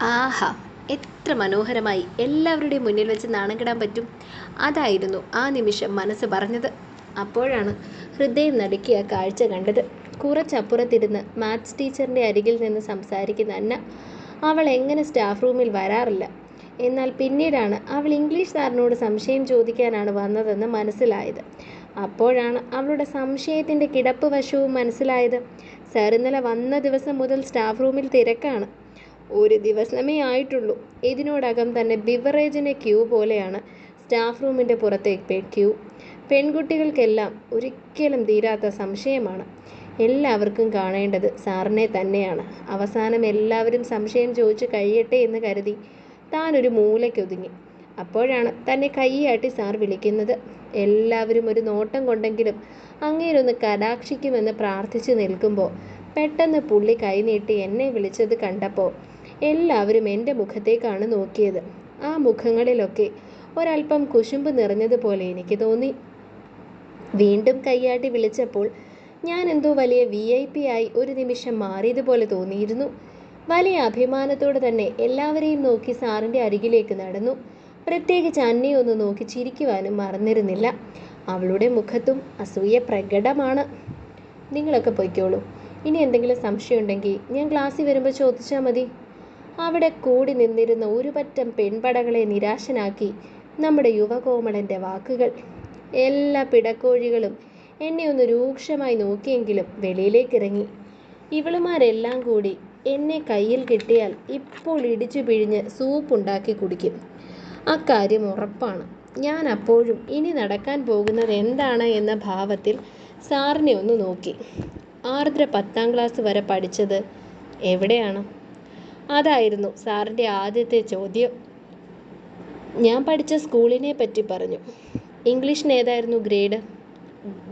ആഹാ എത്ര മനോഹരമായി എല്ലാവരുടെയും മുന്നിൽ വെച്ച് നാണം പറ്റും. അതായിരുന്നു ആ നിമിഷം മനസ്സ് പറഞ്ഞത്. അപ്പോഴാണ് ഹൃദയം നടുക്കിയ കാഴ്ച കണ്ടത്. കുറച്ചപ്പുറത്തിരുന്ന് മാത്സ് ടീച്ചറിന്റെ അരികിൽ നിന്ന് സംസാരിക്കുന്ന അന്ന അവൾ എങ്ങനെ സ്റ്റാഫ് റൂമിൽ വരാറില്ല? എന്നാൽ പിന്നീടാണ് അവൾ ഇംഗ്ലീഷ് സാറിനോട് സംശയം ചോദിക്കാനാണ് വന്നതെന്ന് മനസ്സിലായത്. അപ്പോഴാണ് അവളുടെ സംശയത്തിന്റെ കിടപ്പ് വശവും മനസ്സിലായത്. സർ ഇന്നലെ വന്ന ദിവസം മുതൽ സ്റ്റാഫ് റൂമിൽ തിരക്കാണ്. ഒരു ദിവസമേ ആയിട്ടുള്ളൂ. ഇതിനോടകം തന്നെ ബിവറേജിന്റെ ക്യൂ പോലെയാണ് സ്റ്റാഫ് റൂമിന്റെ പുറത്തെ ക്യൂ. പെൺകുട്ടികൾക്കെല്ലാം ഒരിക്കലും തീരാത്ത സംശയമാണ്. എല്ലാവർക്കും കാണേണ്ടത് സാറിനെ തന്നെയാണ്. അവസാനം എല്ലാവരും സംശയം ചോദിച്ച് കഴിയട്ടെ എന്ന് കരുതി താൻ ഒരു മൂലയ്ക്കൊതുങ്ങി. അപ്പോഴാണ് തന്നെ കൈയാട്ടി സാർ വിളിക്കുന്നത്. എല്ലാവരും ഒരു നോട്ടം കൊണ്ടെങ്കിലും അങ്ങേരൊന്ന് കടാക്ഷിക്കുമെന്ന് പ്രാർത്ഥിച്ചു നിൽക്കുമ്പോൾ പെട്ടെന്ന് പുള്ളി കൈനീട്ടി എന്നെ വിളിച്ചത് കണ്ടപ്പോൾ എല്ലാവരും എന്റെ മുഖത്തേക്കാണ് നോക്കിയത്. ആ മുഖങ്ങളിലൊക്കെ ഒരല്പം കുശുമ്പ് നിറഞ്ഞതുപോലെ എനിക്ക് തോന്നി. വീണ്ടും കൈയാട്ടി വിളിച്ചപ്പോൾ ഞാൻ എന്തോ വലിയ വി ഐ പി ആയി ഒരു നിമിഷം മാറിയതുപോലെ തോന്നിയിരുന്നു. വലിയ അഭിമാനത്തോടെ തന്നെ എല്ലാവരെയും നോക്കി സാറിന്റെ അരികിലേക്ക് നടന്നു. പ്രത്യേകിച്ച് അന്നെ ഒന്ന് നോക്കി ചിരിക്കുവാനും മറന്നിരുന്നില്ല. അവളുടെ മുഖത്തും അസൂയ പ്രകടമാണ്. നിങ്ങളൊക്കെ പൊയ്ക്കോളൂ. ഇനി എന്തെങ്കിലും സംശയമുണ്ടെങ്കിൽ ഞാൻ ക്ലാസ്സിൽ വരുമ്പോൾ ചോദിച്ചാൽ മതി. അവിടെ കൂടി നിന്നിരുന്ന ഒരു പറ്റം പെൺപടകളെ നിരാശനാക്കി നമ്മുടെ യുവകോമളന്റെ വാക്കുകൾ. എല്ലാ പിടക്കോഴികളും എന്നെ ഒന്ന് രൂക്ഷമായി നോക്കിയെങ്കിലും വെളിയിലേക്കിറങ്ങി. ഇവളുമാരെല്ലാം കൂടി എന്നെ കയ്യിൽ കിട്ടിയാൽ ഇപ്പോൾ ഇടിച്ചു പിഴിഞ്ഞ് സൂപ്പ് ഉണ്ടാക്കി കുടിക്കും. അക്കാര്യം ഉറപ്പാണ്. ഞാൻ അപ്പോഴും ഇനി നടക്കാൻ പോകുന്നത് എന്താണ് എന്ന ഭാവത്തിൽ സാറിനെ ഒന്ന് നോക്കി. ആർദ്ര പത്താം ക്ലാസ് വരെ പഠിച്ചത് എവിടെയാണ്? അതായിരുന്നു സാറിന്റെ ആദ്യത്തെ ചോദ്യം. ഞാൻ പഠിച്ച സ്കൂളിനെ പറ്റി പറഞ്ഞു. ഇംഗ്ലീഷിന് ഏതായിരുന്നു ഗ്രേഡ്?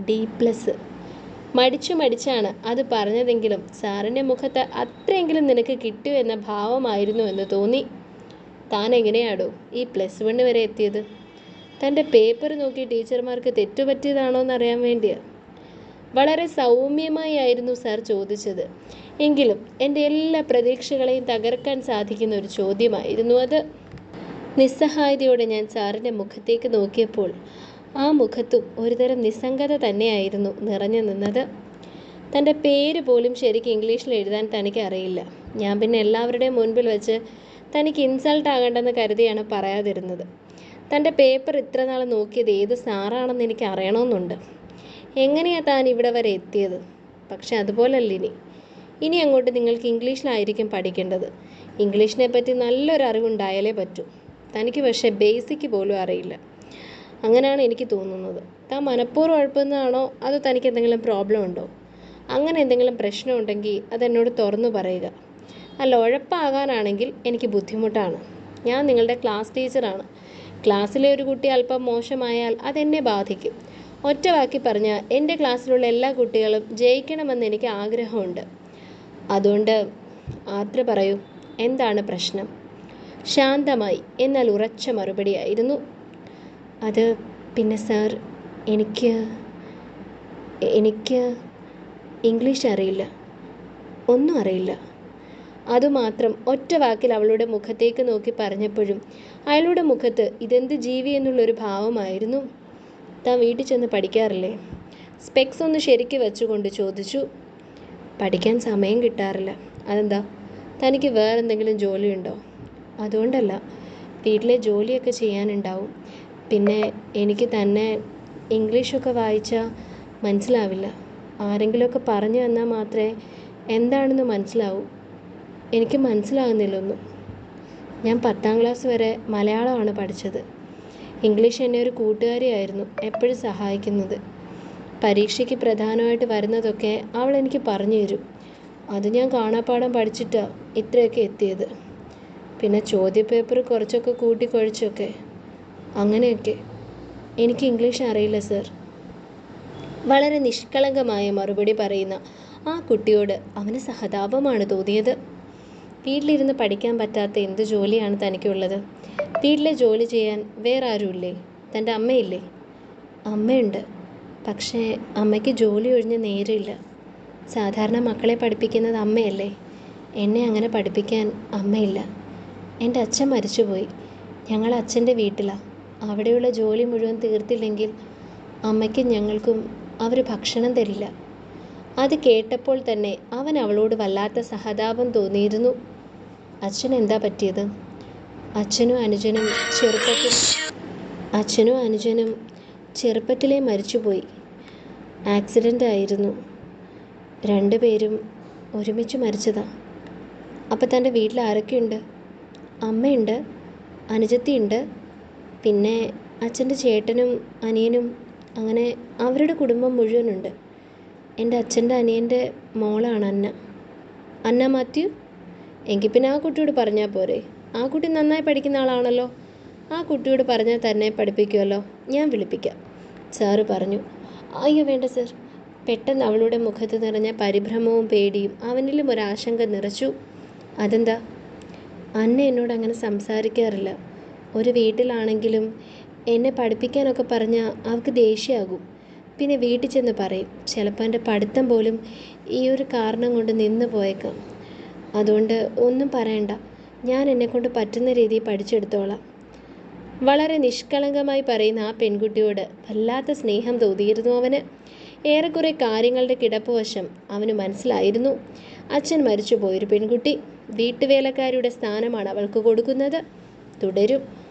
D plus. മടിച്ചു മടിച്ചാണ് അത് പറഞ്ഞതെങ്കിലും സാറിന്റെ മുഖത്ത് അത്രയെങ്കിലും നിനക്ക് കിട്ടൂ എന്ന ഭാവമായിരുന്നു എന്ന് തോന്നി. താൻ എങ്ങനെയാടോ ഈ പ്ലസ് വണ് വരെ എത്തിയത്? തന്റെ പേപ്പർ നോക്കി ടീച്ചർമാർക്ക് തെറ്റുപറ്റിയതാണോ എന്നറിയാൻ വേണ്ടിയാ. വളരെ സൗമ്യമായി ആയിരുന്നു സാർ ചോദിച്ചത്. എങ്കിലും എന്റെ എല്ലാ പ്രതീക്ഷകളെയും തകർക്കാൻ സാധിക്കുന്ന ഒരു ചോദ്യമായിരുന്നു അത്. നിസ്സഹായതയോടെ ഞാൻ സാറിന്റെ മുഖത്തേക്ക് നോക്കിയപ്പോൾ ആ മുഖത്തും ഒരുതരം നിസ്സംഗത തന്നെയായിരുന്നു നിറഞ്ഞു നിന്നത്. തന്റെ പേര് പോലും ശരിക്കും ഇംഗ്ലീഷിൽ എഴുതാൻ തനിക്ക് അറിയില്ല. ഞാൻ പിന്നെ എല്ലാവരുടെയും മുൻപിൽ വെച്ച് തനിക്ക് ഇൻസൾട്ട് ആകണ്ടെന്ന് കരുതിയാണ് പറയാതിരുന്നത്. തന്റെ പേപ്പർ ഇത്ര നാൾ നോക്കിയത് ഏത് സാറാണെന്ന് എനിക്ക് അറിയണമെന്നുണ്ട്. എങ്ങനെയാണ് താൻ ഇവിടെ വരെ എത്തിയത്? പക്ഷെ അതുപോലല്ല ഇനി. ഇനി അങ്ങോട്ട് നിങ്ങൾക്ക് ഇംഗ്ലീഷിലായിരിക്കും പഠിക്കേണ്ടത്. ഇംഗ്ലീഷിനെ പറ്റി നല്ലൊരു അറിവുണ്ടായാലേ പറ്റൂ. തനിക്ക് പക്ഷേ ബേസിക് പോലും അറിയില്ല. അങ്ങനെയാണ് എനിക്ക് തോന്നുന്നത്. താൻ മനഃപൂർവം ഉഴപ്പുന്നതാണോ? അതോ തനിക്ക് എന്തെങ്കിലും പ്രോബ്ലം ഉണ്ടോ? അങ്ങനെ എന്തെങ്കിലും പ്രശ്നം ഉണ്ടെങ്കിൽ അതെന്നോട് തുറന്നു പറയുക. അല്ല ഉഴപ്പാകാനാണെങ്കിൽ എനിക്ക് ബുദ്ധിമുട്ടാണ്. ഞാൻ നിങ്ങളുടെ ക്ലാസ് ടീച്ചറാണ് ക്ലാസ്സിലെ ഒരു കുട്ടി അല്പം മോശമായാൽ അതെന്നെ ബാധിക്കും. ഒറ്റ വാക്കി പറഞ്ഞാൽ എന്റെ ക്ലാസ്സിലുള്ള എല്ലാ കുട്ടികളും ജയിക്കണമെന്ന് എനിക്ക് ആഗ്രഹമുണ്ട്. അതുകൊണ്ട് ആദ്ര പറയൂ എന്താണ് പ്രശ്നം? ശാന്തമായി എന്നാൽ ഉറച്ച മറുപടിയായിരുന്നു. അത് പിന്നെ സാർ എനിക്ക് എനിക്ക് ഇംഗ്ലീഷ് അറിയില്ല. ഒന്നും അറിയില്ല. അതുമാത്രം ഒറ്റ വാക്കിൽ അവളുടെ മുഖത്തേക്ക് നോക്കി പറഞ്ഞപ്പോഴും അയാളുടെ മുഖത്ത് ഇതെന്ത് ജീവി എന്നുള്ളൊരു ഭാവമായിരുന്നു. താൻ വീട്ടിൽ ചെന്ന് പഠിക്കാറില്ലേ? സ്പെക്സ് ഒന്ന് ശരിക്ക് വെച്ചുകൊണ്ട് ചോദിച്ചു. പഠിക്കാൻ സമയം കിട്ടാറില്ല. അതെന്താ? തനിക്ക് വേറെ വേറെന്തെങ്കിലും ജോലിയുണ്ടോ? അതുകൊണ്ടല്ല. വീട്ടിലെ ജോലിയൊക്കെ ചെയ്യാനുണ്ടാവും. പിന്നെ എനിക്ക് തന്നെ ഇംഗ്ലീഷൊക്കെ വായിച്ചാൽ മനസ്സിലാവില്ല. ആരെങ്കിലുമൊക്കെ പറഞ്ഞു തന്നാൽ മാത്രമേ എന്താണെന്ന് മനസ്സിലാവൂ. എനിക്ക് മനസ്സിലാകുന്നില്ലൊന്നും. ഞാൻ പത്താം ക്ലാസ് വരെ മലയാളമാണ് പഠിച്ചത്. ഇംഗ്ലീഷ് എന്നെ ഒരു കൂട്ടുകാരിയായിരുന്നു എപ്പോഴും സഹായിക്കുന്നത്. പരീക്ഷയ്ക്ക് പ്രധാനമായിട്ട് വരുന്നതൊക്കെ അവൾ എനിക്ക് പറഞ്ഞു തരും. അത് ഞാൻ കാണാപ്പാഠം പഠിച്ചിട്ടാണ് ഇത്രയൊക്കെ എത്തിയത്. പിന്നെ ചോദ്യപേപ്പർ കുറച്ചൊക്കെ കൂട്ടി കുഴച്ചൊക്കെ. അങ്ങനെയൊക്കെ. എനിക്ക് ഇംഗ്ലീഷ് അറിയില്ല സർ. വളരെ നിഷ്കളങ്കമായ മറുപടി പറയുന്ന ആ കുട്ടിയോട് അവന് സഹതാപമാണ് തോന്നിയത്. വീട്ടിലിരുന്ന് പഠിക്കാൻ പറ്റാത്ത എന്ത് ജോലിയാണ് തനിക്കുള്ളത്? വീട്ടിലെ ജോലി ചെയ്യാൻ വേറെ ആരുമില്ലേ തന്റെ അമ്മയില്ലേ? അമ്മയുണ്ട്. പക്ഷേ അമ്മയ്ക്ക് ജോലി ഒഴിഞ്ഞ് നേരില്ല സാധാരണ മക്കളെ പഠിപ്പിക്കുന്നത് അമ്മയല്ലേ? എന്നെ അങ്ങനെ പഠിപ്പിക്കാൻ അമ്മയില്ല. എന്റെ അച്ഛൻ മരിച്ചുപോയി. ഞങ്ങൾ അച്ഛന്റെ വീട്ടിലാണ് അവിടെയുള്ള ജോലി മുഴുവൻ തീർത്തില്ലെങ്കിൽ അമ്മയ്ക്കും ഞങ്ങൾക്കും അവർ ഭക്ഷണം തരില്ല. അത് കേട്ടപ്പോൾ തന്നെ അവൻ അവളോട് വല്ലാത്ത സഹതാപം തോന്നിയിരുന്നു. അച്ഛൻ എന്താ പറ്റിയത്? അച്ഛനും അനുജനും ചെറുപ്പത്തിൽ അച്ഛനും അനുജനും ചെറുപ്പത്തിലേ മരിച്ചുപോയി. ആക്സിഡന്റ് ആയിരുന്നു രണ്ടുപേരും ഒരുമിച്ച് മരിച്ചതാ. അപ്പം തന്റെ വീട്ടിൽ ആരൊക്കെയുണ്ട്? അമ്മയുണ്ട് അനുജത്തിയുണ്ട് പിന്നെ അച്ഛന്റെ ചേട്ടനും അനിയനും അങ്ങനെ അവരുടെ കുടുംബം മുഴുവനുണ്ട്. എന്റെ അച്ഛന്റെ അനിയന്റെ മോളാണ് അന്ന. അന്ന മാത്യു എങ്കിൽ പിന്നെ ആ കുട്ടിയോട് പറഞ്ഞാൽ പോരെ. ആ കുട്ടി നന്നായി പഠിക്കുന്ന ആളാണല്ലോ. ആ കുട്ടിയോട് പറഞ്ഞാൽ തന്നെ പഠിപ്പിക്കുമല്ലോ ഞാൻ വിളിപ്പിക്കാം. സാറ് പറഞ്ഞു. അയ്യോ വേണ്ട സർ. പെട്ടെന്ന് അവളുടെ മുഖത്ത് നിറഞ്ഞ പരിഭ്രമവും പേടിയും അവനിലും ഒരാശങ്ക നിറച്ചു. അതെന്താ? അന്ന എന്നോട് അങ്ങനെ സംസാരിക്കാറില്ല. ഒരു വീട്ടിലാണെങ്കിലും എന്നെ പഠിപ്പിക്കാനൊക്കെ പറഞ്ഞാൽ അവൾക്ക് ദേഷ്യമാകും പിന്നെ വീട്ടിൽ ചെന്ന് പറയും. ചിലപ്പോൾ എന്റെ പഠിത്തം പോലും ഈ ഒരു കാരണം കൊണ്ട് നിന്ന് പോയേക്കാം. അതുകൊണ്ട് ഒന്നും പറയണ്ട. ഞാൻ എന്നെക്കൊണ്ട് പറ്റുന്ന രീതിയിൽ പഠിച്ചെടുത്തോളാം. വളരെ നിഷ്കളങ്കമായി പറയുന്ന ആ പെൺകുട്ടിയോട് വല്ലാത്ത സ്നേഹം തോന്നിയിരുന്നു അവന്. ഏറെക്കുറെ കാര്യങ്ങളുടെ കിടപ്പുവശം അവന് മനസ്സിലായിരുന്നു. അച്ഛൻ മരിച്ചുപോയൊരു പെൺകുട്ടി. വീട്ടുവേലക്കാരിയുടെ സ്ഥാനമാണ് അവൾക്ക് കൊടുക്കുന്നത്. തുടരും.